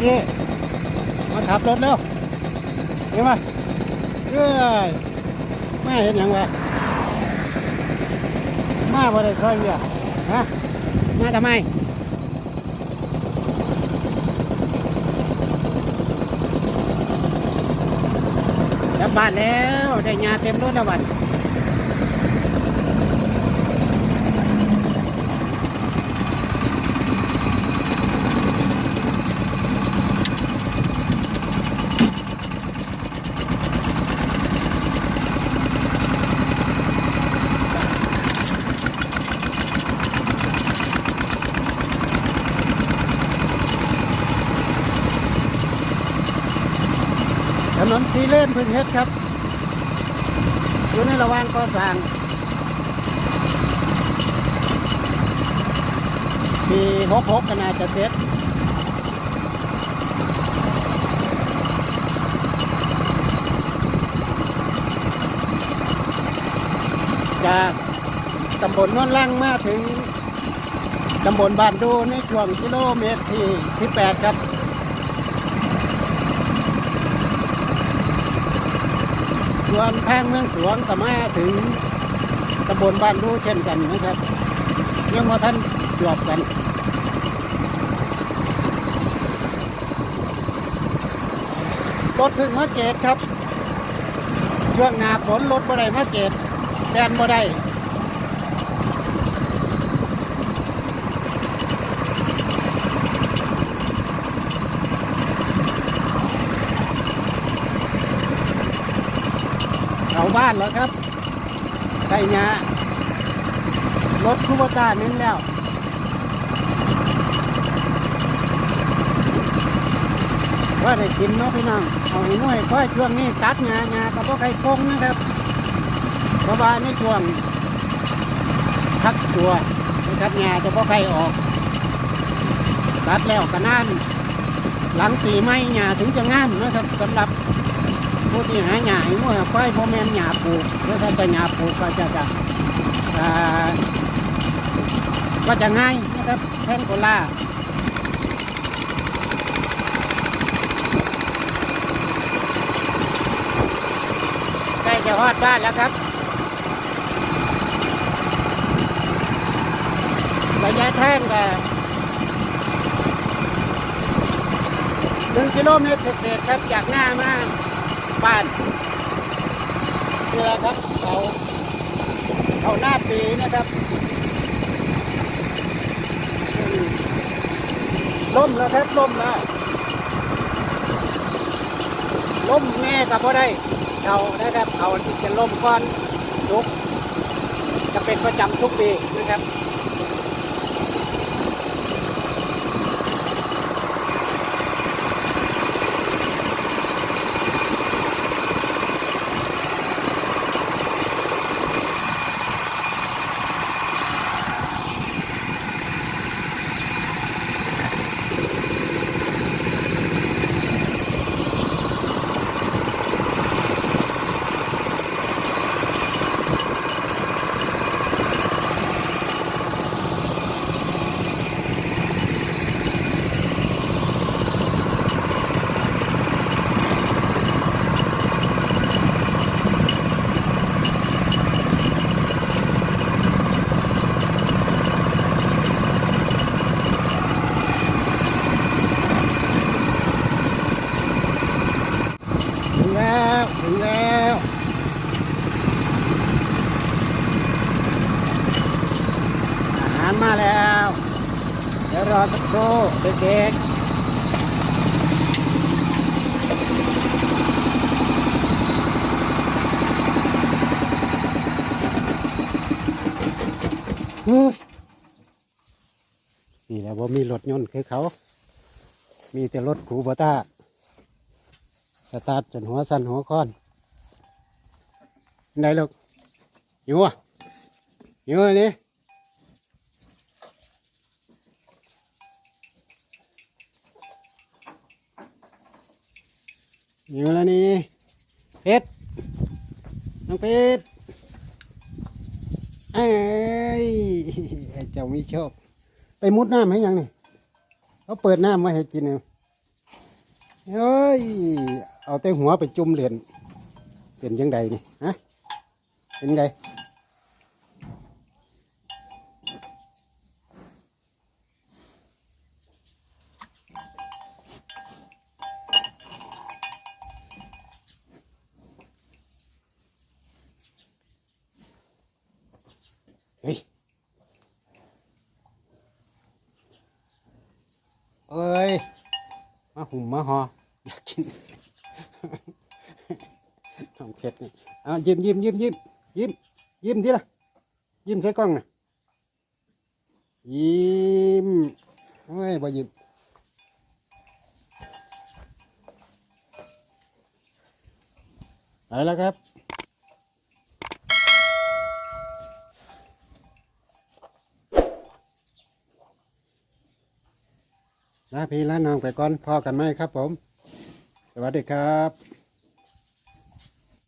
พี่มาขับรถเร็วเห็นไหมเอ้ยมาเห็นหยังวะมาบ่ได้ซอยเดียวฮะมาทำไมกลับบ้านแล้วได้ยาเต็มรถแล้วบัดถ นนสีเลนพึ่งเฮ็ดครับ อยู่ในระหว่างก่อสร้างปีหกหกก็น่าจะเสร็จจากตำบลโนนล่างมาถึงตำบลบ้านดูในช่วงกิโลเมตรที่ 18 ครับ ส่วนแพงเมืองสวงก็มาถึงตำบลบ้านรูเช่นกันนะครับยังมาท่านจอบกันรถถึงมาเกตครับ ช่วงหนาฝนรถบ่ได้มาเกตแดนบ่ได้าบ้านแล้วครับไก่ยารถคูบต้านึงแล้วว่าได้กินเนาะพี่น้องเอาให้หน่อยค่อยช่วงนี้ตัดงางากับพวกไข่คงนะครับเพราะว่าในช่วงพักตัวนะครับงาจะพวกไข่ออก ตัดแล้วก็นั่นหลังปีใหม่หญ้าถึงจะงามนะครับสำหรับ ผู้ที่หาหญ้าให้มั่วค่อยพ่อแม่นหญ้าปลูกแล้วถ้าจะหญ้าปลูกก็จะจะก็จะง่ายนะครับแทนโคล่าใกล้จะฮอดบ้านแล้วครับ ระยะทางก็หนึ่งกิโลเมตรเศษครับจากหน้ามา บ้านเรือครับเขาเขาหน้าปีนะครับล่มแล้วครับล่มแล้วล้มแม่กับพ่ได้เขานะครับเขาที่จะล้มก้อนทุกจะเป็นประจำทุกปีนะครับ ถึง แล้วถึงแล้วอาหารมาแล้ว เดี๋ยวรอสักครู่เด็กๆนี่แหละว่ามีรถยนต์คือเขา มีแต่รถคูบต้า สตาร์ทจนหัวสั่นหัวคอนได้ลูกหิวอะหิวอันนี้หิวแล้วนี่เพชรน้องเพชรไอ้เจ้ามีโชคไปมุดน้ำให้ยังนี่เขาเปิดน้ำมาให้กินเนี่ยเฮ้ย เอาแต่หัวไปจุ่มเหรียญเป็นยังไงนี่ฮะเป็นยังไงเฮ้ยเอ้ย มาหุ่มมาหออยากกิน น้องเพชรนี่เอายิ้มยิ้มยิ้มยิ้มยิ้มยิ้มที่ละยิ้มใส่กล้องนะยิ้มโอ้ยบ่ยิ้มไปแล้วครับลาพี่ลาน้องไปก่อนพอกันไหมครับผม วัสดีครับ